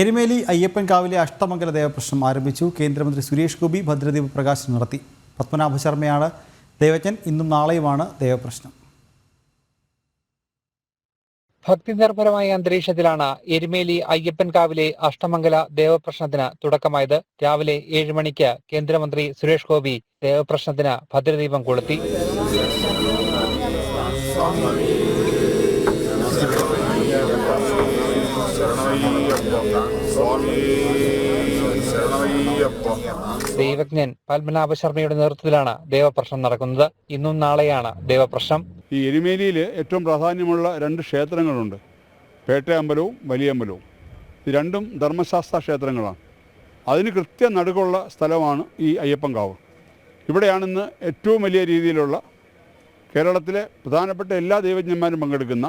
എരുമേലി അയ്യപ്പൻകാവിലെ അഷ്ടമംഗല ദേവപ്രശ്നം ആരംഭിച്ചു. കേന്ദ്രമന്ത്രി സുരേഷ് ഗോപി ഭദ്രദീപ പ്രകാശനം നടത്തി. പത്മനാഭ ശർമ്മയാണ് ദേവജ്ഞൻ. ഇന്നും നാളെയുമാണ് ദേവപ്രശ്നം. ഭക്തി നിർഭരമായ അന്തരീക്ഷത്തിലാണ് എരുമേലി അയ്യപ്പൻകാവിലെ അഷ്ടമംഗല ദേവപ്രശ്നത്തിന് തുടക്കമായത്. രാവിലെ ഏഴ് മണിക്ക് കേന്ദ്രമന്ത്രി സുരേഷ് ഗോപി ദേവപ്രശ്നത്തിന് ഭദ്രദീപം കൊളുത്തി സ്വാമി ശരണയ്യപ്പ ദൈവജ്ഞൻ പത്മനാഭ ശർമ്മയുടെ നേതൃത്വത്തിലാണ് ദേവപ്രശ്നം നടക്കുന്നത്. ഇന്നും നാളെയാണ് ദേവപ്രശ്നം. ഈ എരുമേലിയിൽ ഏറ്റവും പ്രാധാന്യമുള്ള രണ്ട് ക്ഷേത്രങ്ങളുണ്ട്. പേട്ടയമ്പലവും വലിയമ്പലവും. ഇത് രണ്ടും ധർമ്മശാസ്ത്ര ക്ഷേത്രങ്ങളാണ്. അതിന് കൃത്യ നടുക്കുള്ള സ്ഥലമാണ് ഈ അയ്യപ്പൻകാവ്. ഇവിടെയാണിന്ന് ഏറ്റവും വലിയ രീതിയിലുള്ള കേരളത്തിലെ പ്രധാനപ്പെട്ട എല്ലാ ദൈവജ്ഞന്മാരും പങ്കെടുക്കുന്ന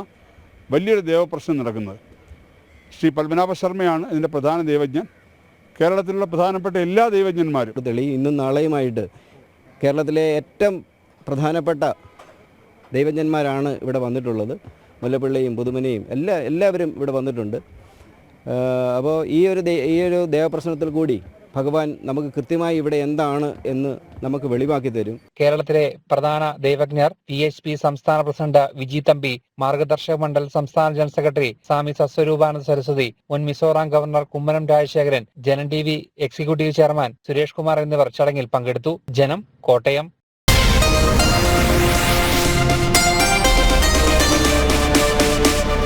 വലിയൊരു ദേവപ്രശ്നം നടക്കുന്നത്. ശ്രീ പത്മനാഭ ശർമ്മയാണ് ഇതിന്റെ പ്രധാന ദൈവജ്ഞൻ. കേരളത്തിലുള്ള പ്രധാനപ്പെട്ട എല്ലാ ദൈവജ്ഞന്മാരും. തെളി ഇന്നും നാളെയുമായിട്ട് കേരളത്തിലെ ഏറ്റവും പ്രധാനപ്പെട്ട ദൈവജ്ഞന്മാരാണ് ഇവിടെ വന്നിട്ടുള്ളത്. മുല്ലപ്പള്ളിയും പുതുമനയും എല്ലാ എല്ലാവരും ഇവിടെ വന്നിട്ടുണ്ട്. അപ്പോൾ ഈ ഒരു ഈ ഒരു ദേവപ്രശ്നത്തിൽ കൂടി ഭഗവാൻ നമുക്ക് കൃത്യമായി ഇവിടെ എന്താണ് എന്ന് നമുക്ക് വെളിവാക്കി തരും. കേരളത്തിലെ പ്രധാന ദൈവജ്ഞർ പി എച്ച് പി സംസ്ഥാന പ്രസിഡന്റ് വിജി തമ്പി മാർഗദർശക മണ്ഡൽ സംസ്ഥാന ജനറൽ സെക്രട്ടറി സ്വാമി സസ്വരൂപാനന്ദ സരസ്വതി മുൻ Mizoram governor Kummanam Rajasekharan Janam T V executive chairman Suresh Kumar എന്നിവർ ചടങ്ങിൽ പങ്കെടുത്തു. ജനം കോട്ടയം.